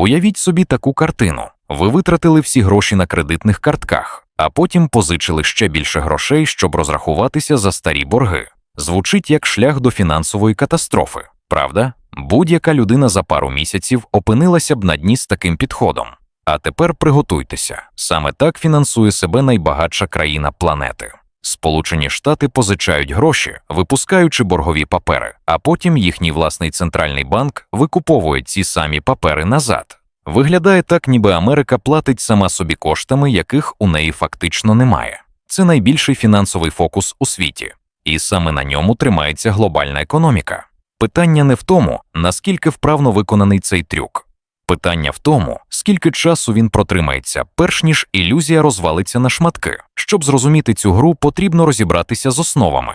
Уявіть собі таку картину: ви витратили всі гроші на кредитних картках, а потім позичили ще більше грошей, щоб розрахуватися за старі борги. Звучить як шлях до фінансової катастрофи, правда? Будь-яка людина за пару місяців опинилася б на дні з таким підходом. А тепер приготуйтеся саме так фінансує себе найбагатша країна планети. Сполучені Штати позичають гроші, випускаючи боргові папери, а потім їхній власний центральний банк викуповує ці самі папери назад. Виглядає так, ніби Америка платить сама собі коштами, яких у неї фактично немає. Це найбільший фінансовий фокус у світі, і саме на ньому тримається глобальна економіка. Питання не в тому, наскільки вправно виконаний цей трюк. Питання в тому, скільки часу він протримається, перш ніж ілюзія розвалиться на шматки. Щоб зрозуміти цю гру, потрібно розібратися з основами.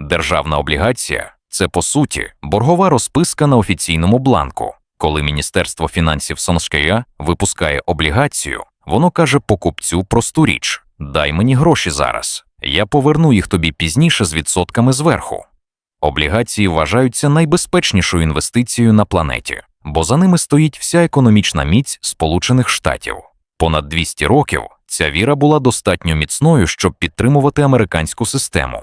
Державна облігація це по суті боргова розписка на офіційному бланку. Коли Міністерство фінансів Соншкея випускає облігацію, воно каже покупцю просту річ: дай мені гроші зараз, я поверну їх тобі пізніше з відсотками зверху. Облігації вважаються найбезпечнішою інвестицією на планеті, бо за ними стоїть вся економічна міць Сполучених Штатів. Понад 200 років ця віра була достатньо міцною, щоб підтримувати американську систему.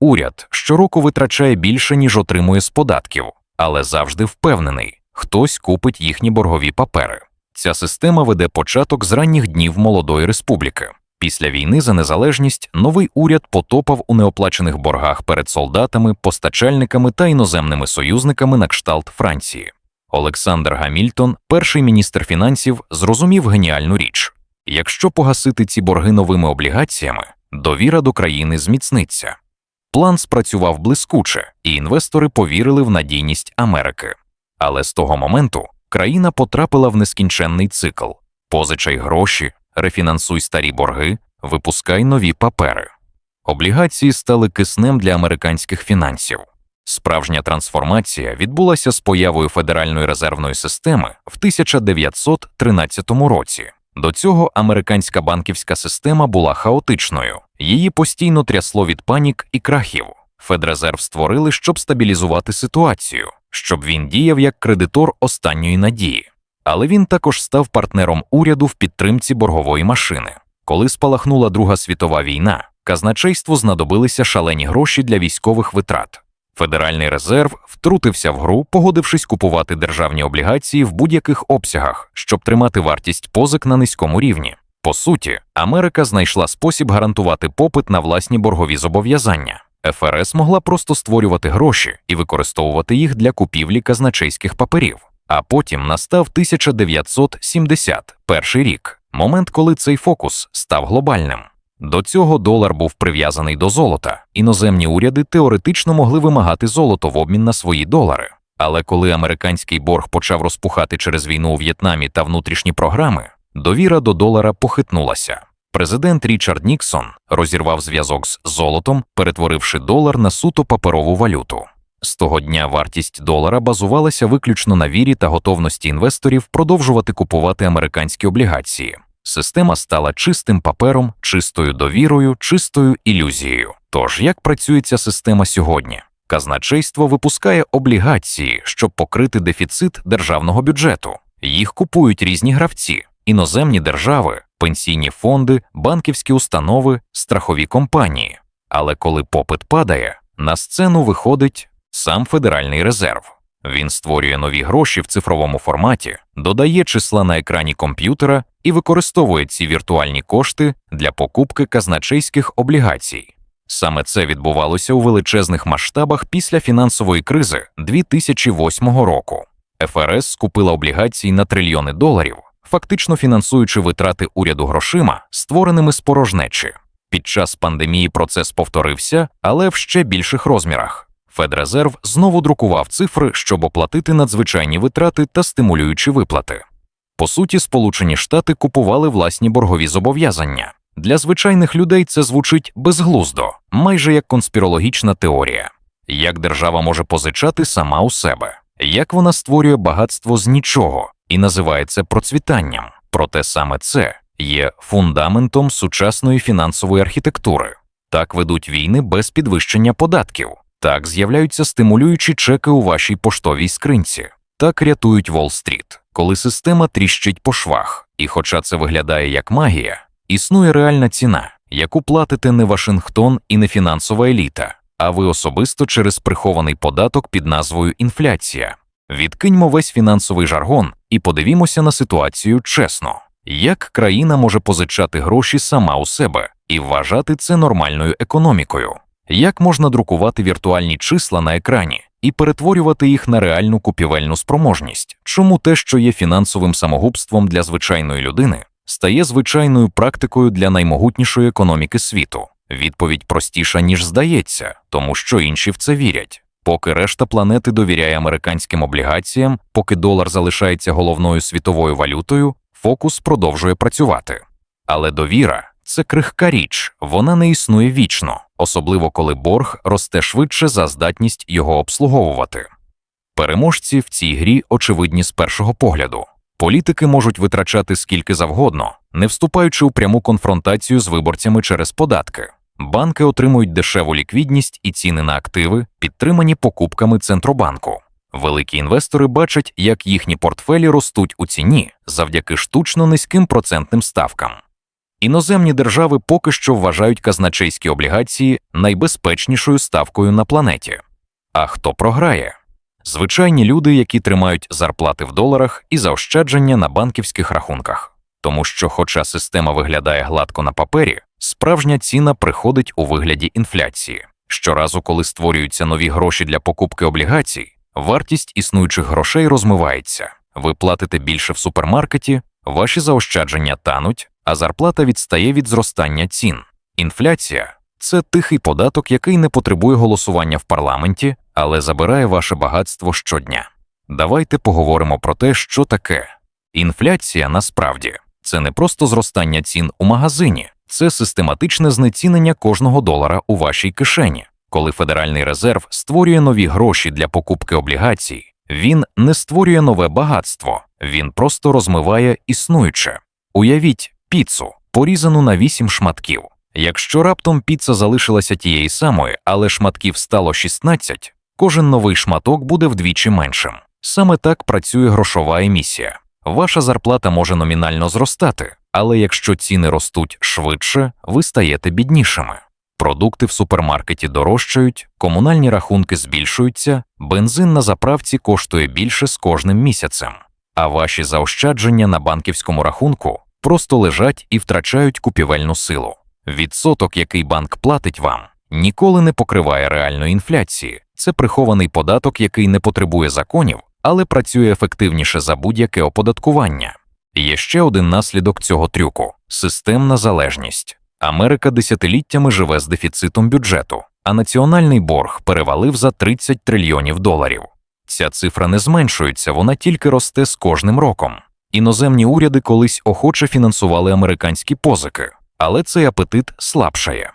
Уряд щороку витрачає більше, ніж отримує з податків, але завжди впевнений, хтось купить їхні боргові папери. Ця система веде початок з ранніх днів молодої республіки. Після війни за незалежність новий уряд потопав у неоплачених боргах перед солдатами, постачальниками та іноземними союзниками на кшталт Франції. Олександр Гамільтон, перший міністр фінансів, зрозумів геніальну річ: якщо погасити ці борги новими облігаціями, довіра до країни зміцниться. План спрацював блискуче, і інвестори повірили в надійність Америки. Але з того моменту країна потрапила в нескінченний цикл: позичай гроші, рефінансуй старі борги, випускай нові папери. Облігації стали киснем для американських фінансів. Справжня трансформація відбулася з появою Федеральної резервної системи в 1913 році. До цього американська банківська система була хаотичною, її постійно трясло від панік і крахів. Федрезерв створили, щоб стабілізувати ситуацію, щоб він діяв як кредитор останньої надії. Але він також став партнером уряду в підтримці боргової машини. Коли спалахнула Друга світова війна, казначейству знадобилися шалені гроші для військових витрат. Федеральний резерв втрутився в гру, погодившись купувати державні облігації в будь-яких обсягах, щоб тримати вартість позик на низькому рівні. По суті, Америка знайшла спосіб гарантувати попит на власні боргові зобов'язання. ФРС могла просто створювати гроші і використовувати їх для купівлі казначейських паперів. А потім настав 1971 рік, момент, коли цей фокус став глобальним. До цього долар був прив'язаний до золота, іноземні уряди теоретично могли вимагати золото в обмін на свої долари. Але коли американський борг почав розпухати через війну у В'єтнамі та внутрішні програми, довіра до долара похитнулася. Президент Річард Ніксон розірвав зв'язок з золотом, перетворивши долар на суто паперову валюту. З того дня вартість долара базувалася виключно на вірі та готовності інвесторів продовжувати купувати американські облігації. Система стала чистим папером, чистою довірою, чистою ілюзією. Тож як працює ця система сьогодні? Казначейство випускає облігації, щоб покрити дефіцит державного бюджету. Їх купують різні гравці, іноземні держави, пенсійні фонди, банківські установи, страхові компанії. Але коли попит падає, на сцену виходить сам Федеральний резерв. Він створює нові гроші в цифровому форматі, додає числа на екрані комп'ютера і використовує ці віртуальні кошти для покупки казначейських облігацій. Саме це відбувалося у величезних масштабах після фінансової кризи 2008 року. ФРС скупила облігації на трильйони доларів, фактично фінансуючи витрати уряду грошима, створеними з порожнечі. Під час пандемії процес повторився, але в ще більших розмірах. Федрезерв знову друкував цифри, щоб оплатити надзвичайні витрати та стимулюючі виплати. По суті, Сполучені Штати купували власні боргові зобов'язання. Для звичайних людей це звучить безглуздо, майже як конспірологічна теорія. Як держава може позичати сама у себе, як вона створює багатство з нічого і називає це процвітанням. Проте саме це є фундаментом сучасної фінансової архітектури. Так ведуть війни без підвищення податків. Так з'являються стимулюючі чеки у вашій поштовій скринці. Так рятують Уолл-стріт, коли система тріщить по швах, і хоча це виглядає як магія, існує реальна ціна, яку платите не Вашингтон і не фінансова еліта, а ви особисто через прихований податок під назвою інфляція. Відкиньмо весь фінансовий жаргон і подивімося на ситуацію чесно, як країна може позичати гроші сама у себе і вважати це нормальною економікою. Як можна друкувати віртуальні числа на екрані і перетворювати їх на реальну купівельну спроможність? Чому те, що є фінансовим самогубством для звичайної людини, стає звичайною практикою для наймогутнішої економіки світу? Відповідь простіша, ніж здається, тому що інші в це вірять. Поки решта планети довіряє американським облігаціям, поки долар залишається головною світовою валютою, фокус продовжує працювати. Але довіра це крихка річ, вона не існує вічно, особливо коли борг росте швидше за здатність його обслуговувати. Переможці в цій грі очевидні з першого погляду. Політики можуть витрачати скільки завгодно, не вступаючи у пряму конфронтацію з виборцями через податки. Банки отримують дешеву ліквідність і ціни на активи, підтримані покупками центробанку. Великі інвестори бачать, як їхні портфелі ростуть у ціні завдяки штучно низьким процентним ставкам. Іноземні держави поки що вважають казначейські облігації найбезпечнішою ставкою на планеті. А хто програє? Звичайні люди, які тримають зарплати в доларах і заощадження на банківських рахунках. Тому що, хоча система виглядає гладко на папері, справжня ціна приходить у вигляді інфляції. Щоразу, коли створюються нові гроші для покупки облігацій, вартість існуючих грошей розмивається. Ви платите більше в супермаркеті, ваші заощадження тануть, а зарплата відстає від зростання цін. Інфляція це тихий податок, який не потребує голосування в парламенті, але забирає ваше багатство щодня. Давайте поговоримо про те, що таке. Інфляція насправді це не просто зростання цін у магазині, це систематичне знецінення кожного долара у вашій кишені. Коли Федеральний резерв створює нові гроші для покупки облігацій, він не створює нове багатство, він просто розмиває існуюче. Уявіть піцу, порізану на вісім шматків. Якщо раптом піца залишилася тієї самої, але шматків стало 16, кожен новий шматок буде вдвічі меншим. Саме так працює грошова емісія. Ваша зарплата може номінально зростати, але якщо ціни ростуть швидше, ви стаєте біднішими. Продукти в супермаркеті дорожчають, комунальні рахунки збільшуються, бензин на заправці коштує більше з кожним місяцем, а ваші заощадження на банківському рахунку просто лежать і втрачають купівельну силу. Відсоток, який банк платить вам, ніколи не покриває реальної інфляції. Це прихований податок, який не потребує законів, але працює ефективніше за будь-яке оподаткування. Є ще один наслідок цього трюку системна залежність. Америка десятиліттями живе з дефіцитом бюджету, а національний борг перевалив за 30 трильйонів доларів. Ця цифра не зменшується, вона тільки росте з кожним роком. Іноземні уряди колись охоче фінансували американські позики, але цей апетит слабшає.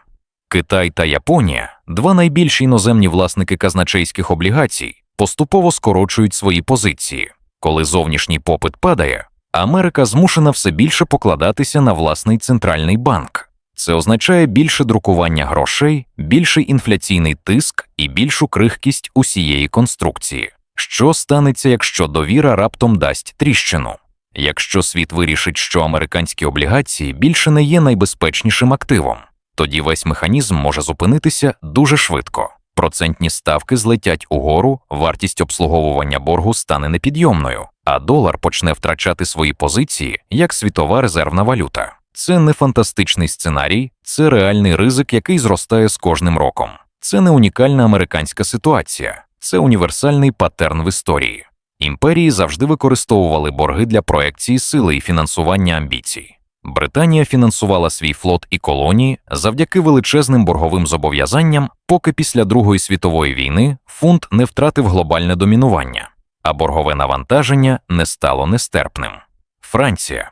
Китай та Японія, два найбільші іноземні власники казначейських облігацій, поступово скорочують свої позиції. Коли зовнішній попит падає, Америка змушена все більше покладатися на власний центральний банк. Це означає більше друкування грошей, більший інфляційний тиск і більшу крихкість усієї конструкції. Що станеться, якщо довіра раптом дасть тріщину? Якщо світ вирішить, що американські облігації більше не є найбезпечнішим активом, тоді весь механізм може зупинитися дуже швидко. Процентні ставки злетять угору, вартість обслуговування боргу стане непідйомною, а долар почне втрачати свої позиції як світова резервна валюта. Це не фантастичний сценарій, це реальний ризик, який зростає з кожним роком. Це не унікальна американська ситуація, це універсальний паттерн в історії. Імперії завжди використовували борги для проекції сили і фінансування амбіцій. Британія фінансувала свій флот і колонії завдяки величезним борговим зобов'язанням, поки після Другої світової війни фунт не втратив глобальне домінування, а боргове навантаження не стало нестерпним. Франція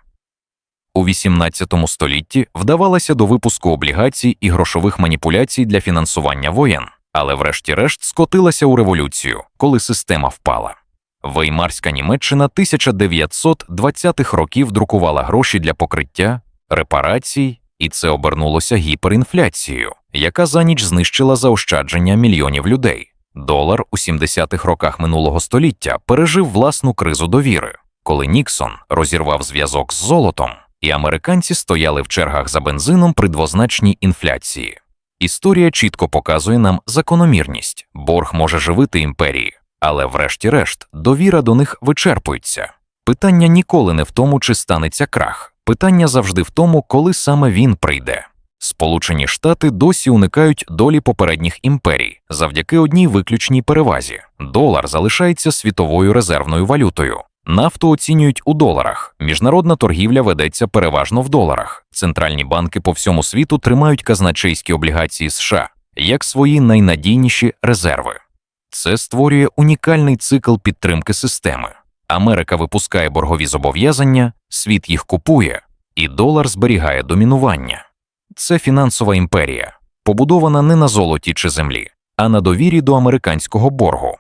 у XVIII столітті вдавалася до випуску облігацій і грошових маніпуляцій для фінансування воєн, але врешті-решт скотилася у революцію, коли система впала. Веймарська Німеччина 1920-х років друкувала гроші для покриття, репарацій, і це обернулося гіперінфляцією, яка за ніч знищила заощадження мільйонів людей. Долар у 70-х роках минулого століття пережив власну кризу довіри, коли Ніксон розірвав зв'язок з золотом, і американці стояли в чергах за бензином при двозначній інфляції. Історія чітко показує нам закономірність: борг може живити імперії, але, врешті-решт, довіра до них вичерпується. Питання ніколи не в тому, чи станеться крах, питання завжди в тому, коли саме він прийде. Сполучені Штати досі уникають долі попередніх імперій завдяки одній виключній перевазі. Долар залишається світовою резервною валютою. Нафту оцінюють у доларах. Міжнародна торгівля ведеться переважно в доларах. Центральні банки по всьому світу тримають казначейські облігації США як свої найнадійніші резерви. Це створює унікальний цикл підтримки системи. Америка випускає боргові зобов'язання, світ їх купує, і долар зберігає домінування. Це фінансова імперія, побудована не на золоті чи землі, а на довірі до американського боргу.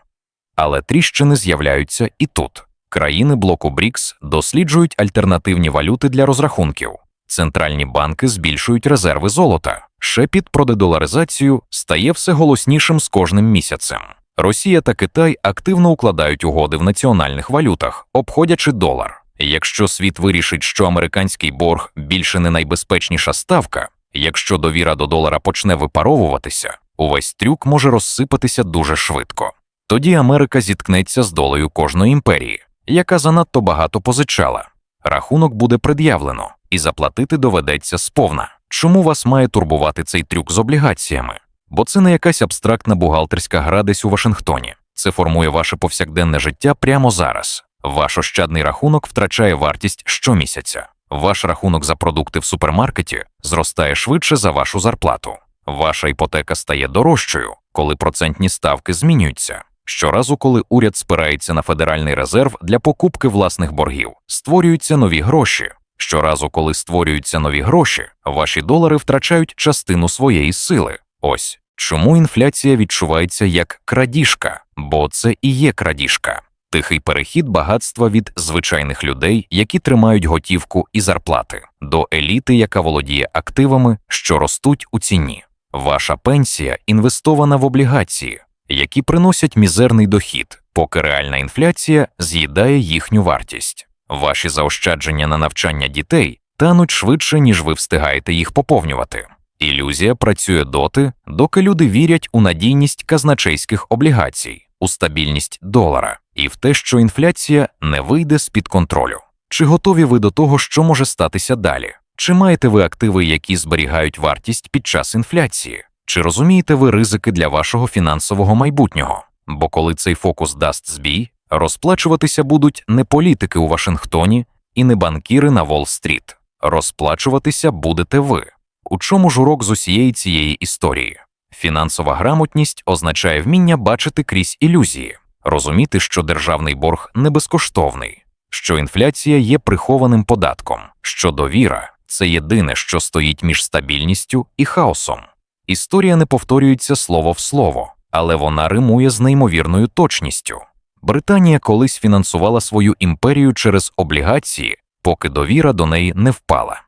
Але тріщини з'являються і тут. Країни блоку БРІКС досліджують альтернативні валюти для розрахунків. Центральні банки збільшують резерви золота. Шепіт про дедоларизацію стає все голоснішим з кожним місяцем. Росія та Китай активно укладають угоди в національних валютах, обходячи долар. Якщо світ вирішить, що американський борг більше не найбезпечніша ставка, якщо довіра до долара почне випаровуватися, увесь трюк може розсипатися дуже швидко. Тоді Америка зіткнеться з долею кожної імперії, яка занадто багато позичала. Рахунок буде пред'явлено, і заплатити доведеться сповна. Чому вас має турбувати цей трюк з облігаціями? Бо це не якась абстрактна бухгалтерська гра десь у Вашингтоні. Це формує ваше повсякденне життя прямо зараз. Ваш ощадний рахунок втрачає вартість щомісяця. Ваш рахунок за продукти в супермаркеті зростає швидше за вашу зарплату. Ваша іпотека стає дорожчою, коли процентні ставки змінюються. Щоразу, коли уряд спирається на Федеральний резерв для покупки власних боргів, створюються нові гроші. Щоразу, коли створюються нові гроші, ваші долари втрачають частину своєї сили. Ось чому інфляція відчувається як крадіжка, бо це і є крадіжка. Тихий перехід багатства від звичайних людей, які тримають готівку і зарплати, до еліти, яка володіє активами, що ростуть у ціні. Ваша пенсія інвестована в облігації, які приносять мізерний дохід, поки реальна інфляція з'їдає їхню вартість. Ваші заощадження на навчання дітей тануть швидше, ніж ви встигаєте їх поповнювати. Ілюзія працює доти, доки люди вірять у надійність казначейських облігацій, у стабільність долара і в те, що інфляція не вийде з під контролю. Чи готові ви до того, що може статися далі? Чи маєте ви активи, які зберігають вартість під час інфляції? Чи розумієте ви ризики для вашого фінансового майбутнього? Бо коли цей фокус дасть збій, розплачуватися будуть не політики у Вашингтоні і не банкіри на Уолл-стріт. Розплачуватися будете ви. У чому ж урок з усієї цієї історії? Фінансова грамотність означає вміння бачити крізь ілюзії, розуміти, що державний борг не безкоштовний, що інфляція є прихованим податком, що довіра це єдине, що стоїть між стабільністю і хаосом. Історія не повторюється слово в слово, але вона римує з неймовірною точністю. Британія колись фінансувала свою імперію через облігації, поки довіра до неї не впала.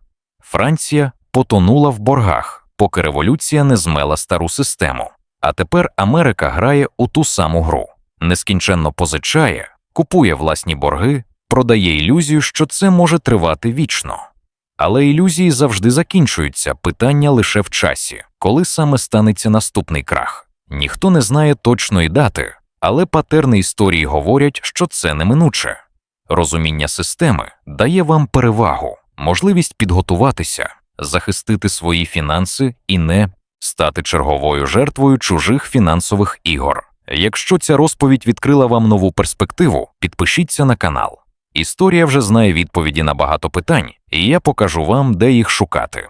Франція потонула в боргах, поки революція не змела стару систему. А тепер Америка грає у ту саму гру, нескінченно позичає, купує власні борги, продає ілюзію, що це може тривати вічно. Але ілюзії завжди закінчуються, питання лише в часі, коли саме станеться наступний крах. Ніхто не знає точної дати, але патерни історії говорять, що це неминуче. Розуміння системи дає вам перевагу, можливість підготуватися, захистити свої фінанси і не стати черговою жертвою чужих фінансових ігор. Якщо ця розповідь відкрила вам нову перспективу, підпишіться на канал. Історія вже знає відповіді на багато питань, і я покажу вам, де їх шукати.